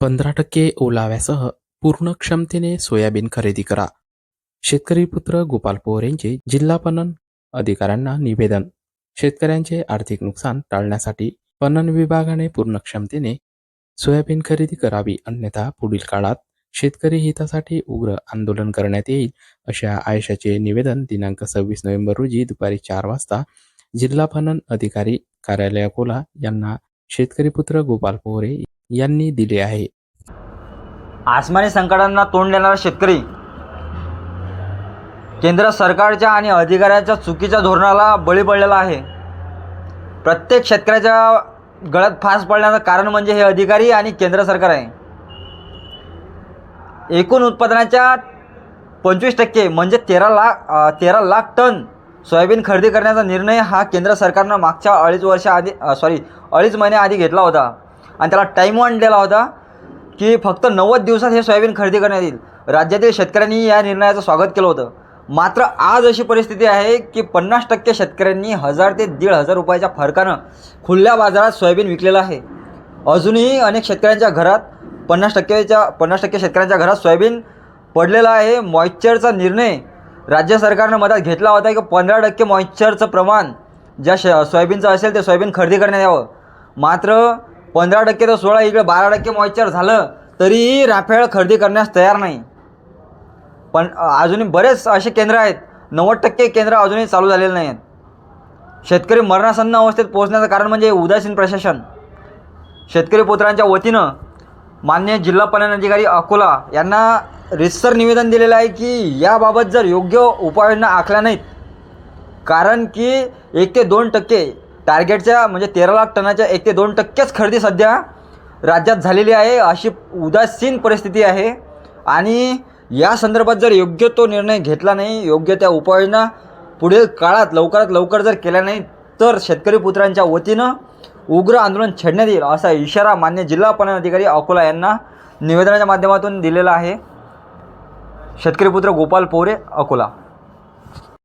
पंधरा टक्के ओलाव्यासह पूर्ण क्षमतेने सोयाबीन खरेदी करा. शेतकरी पुत्र गोपाल पोहर यांचे जिल्हा पणन अधिकाऱ्यांना निवेदन. शेतकऱ्यांचे आर्थिक नुकसान टाळण्यासाठी पणन विभागाने पूर्ण क्षमतेने सोयाबीन खरेदी करावी अन्यथा पुढील काळात शेतकरी हितासाठी उग्र आंदोलन करण्यात येईल अशा आयशाचे निवेदन दिनांक सव्वीस नोव्हेंबर रोजी दुपारी चार वाजता जिल्हा पणन अधिकारी कार्यालय अकोला यांना शेतकरी पुत्र गोपाल पोहरे यांनी दिले आहे. आसमानी संकटांना तोंड देणारा शेतकरी केंद्र सरकारच्या आणि अधिकाऱ्यांच्या चुकीच्या धोरणाला बळी पडलेला आहे. प्रत्येक शेतकऱ्याच्या गळ्यात फास पडण्याचं कारण म्हणजे हे अधिकारी आणि केंद्र सरकार आहे. एकूण उत्पादनाच्या पंचवीस टक्के म्हणजे तेरा लाख तेरा लाख टन सोयाबीन खरेदी करण्याचा निर्णय हा केंद्र सरकारनं मागच्या अडीच वर्षाआधी सॉरी अडीच महिन्याआधी घेतला होता. आणि त्याला टाईम वन दिला होता की फक्त नव्वद दिवसात हे सोयाबीन खरेदी करण्यात येईल. राज्यातील शेतकऱ्यांनी या निर्णयाचं स्वागत केलं होतं. मात्र आज अशी परिस्थिती आहे की पन्नास टक्के शेतकऱ्यांनी हजार ते दीड हजार रुपयाच्या फरकानं खुल्या बाजारात सोयाबीन विकलेलं आहे. अजूनही अनेक शेतकऱ्यांच्या घरात पन्नास टक्केच्या पन्नास टक्के शेतकऱ्यांच्या घरात सोयाबीन पडलेलं आहे. मॉइश्चरचा निर्णय राज्य सरकारनं मदत घेतला होता की पंधरा टक्के मॉइश्चरचं प्रमाण ज्या श सोयाबीनचं असेल ते सोयाबीन खरेदी करण्यात यावं. मात्र पंधरा टक्के तर सोळा इकडे बारा टक्के मॉइश्चर झालं तरीही राफेळ खरेदी करण्यास तयार नाही. पण अजूनही बरेच असे केंद्र आहेत. नव्वद टक्के केंद्र अजूनही चालू झालेले नाही आहेत शेतकरी मरणासन्न अवस्थेत पोहोचण्याचं कारण म्हणजे उदासीन प्रशासन. शेतकरी पुत्रांच्या वतीनं मान्य जिल्हा अधिकारी अकोला यांना रितसर निवेदन दिलेलं आहे की याबाबत जर योग्य उपाययोजना आखल्या नाहीत कारण की एक ते दोन टक्के टार्गेटच्या म्हणजे तेरा लाख टनाच्या एक ते दोन टक्केच खरेदी सध्या राज्यात झालेली आहे अशी उदासीन परिस्थिती आहे. आणि या संदर्भात जर योग्य तो निर्णय घेतला नाही योग्य त्या उपाययोजना पुढील काळात लवकरात लवकर जर केल्या नाही तर शेतकरी पुत्रांच्या वतीनं उग्र आंदोलन छेडण्यात येईल असा इशारा मान्य जिल्हा पणन अधिकारी अकोला यांना निवेदनाच्या माध्यमातून दिलेला आहे. शेतकरी पुत्र गोपाल पोरे अकोला.